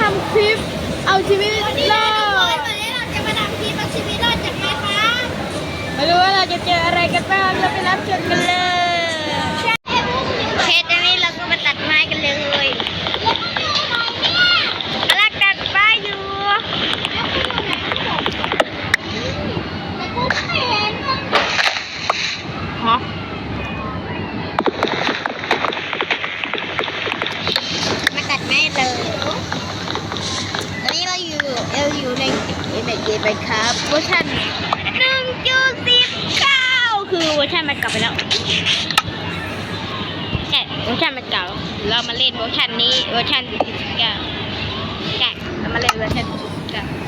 ทำคลิปเอาชีวิตวันนี้รนะอทุกคนดวันนี้เราจะมาทำคลิปเอาชีวิตรอดจากไม้ฟ้าไม่รู้ว่าเราจะเจออะไรกันบ้างเราไปรับชมกันเลย โอเคตอนนี้เราก็มาตัดไม้กันเลยกำลังตัดไม้อยู่ฮะมาตัดไม้เลยตอนนี้เราอยู่เราอยู่ ในเกมเกมไปครับเวอร์ชันหนึ่งจุดสิบเก้าคือเวอร์ชันมันกลับไปแล้วใช่เวอร์ชันมันเก่า เรามาเล่นเวอร์ชันนี้เวอร์ชัน19ใช่เรามาเล่นเวอร์ชัน19 What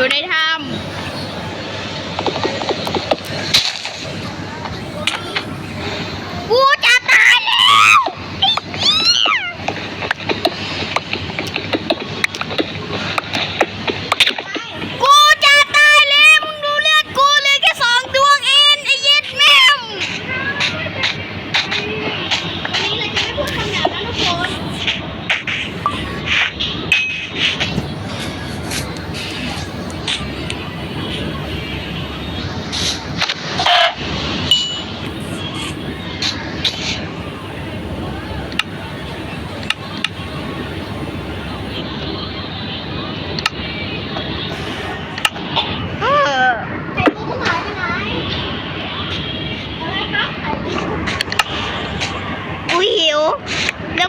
อยู่ในถ้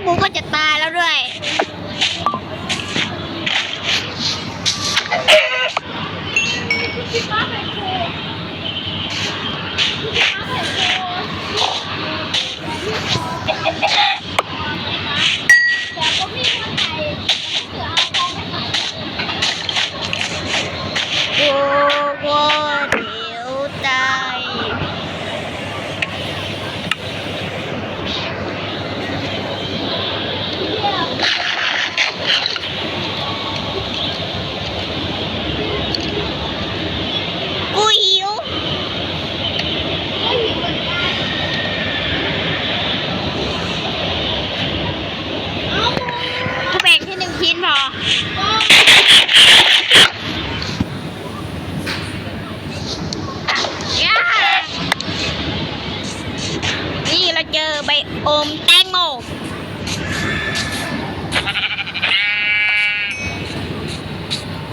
กูก็จะตาย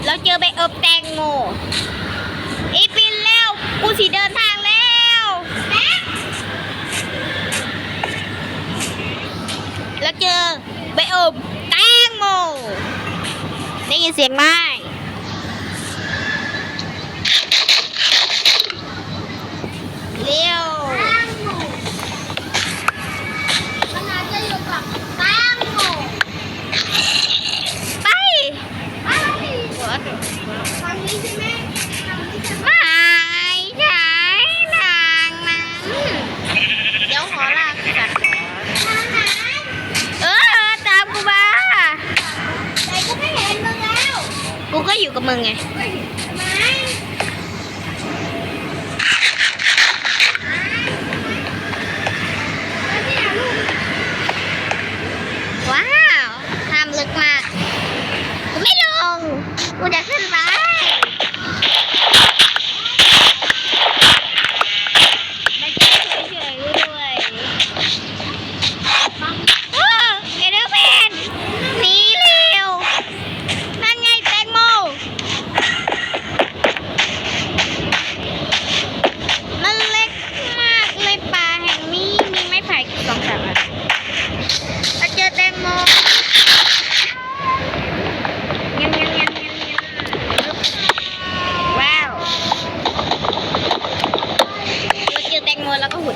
เราเจอใบเอิบแตงโมอีปินแล้ว กูสิเดินทางแล้วแล้วเจอใบเอิบแตงโมได้ยินเสียงไหม 啊我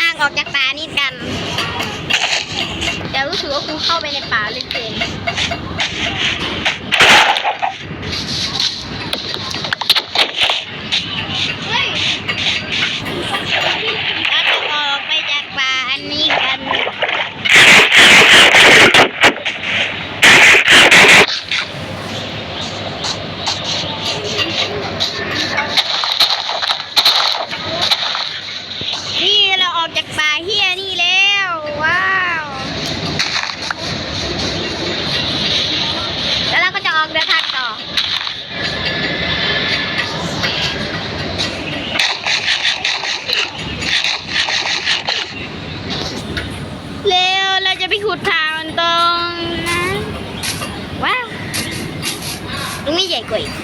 ทางออกจากป่านี้กัน แต่รู้สึกว่าคูเข้าไปในป่าเลยเกิน เฮ้ย เราจะออกไปจากป่าอันนี้กัน นี่เราออกจากป่าเฮียนี่แล้ว ว้าว แล้วเราก็จะออกเดินทางต่อ เร็ว เราจะไป ขุดทางตรงนั้นว้าวตรงนี้ใหญ่กว่าอีก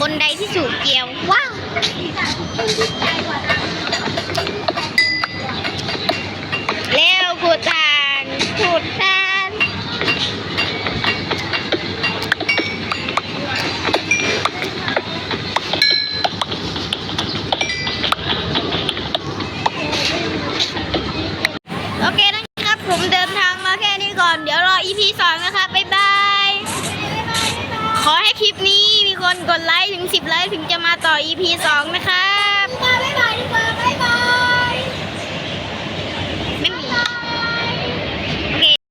บนใดที่สูงเกลียว ว้าวเร็วขุดทางขุดทาง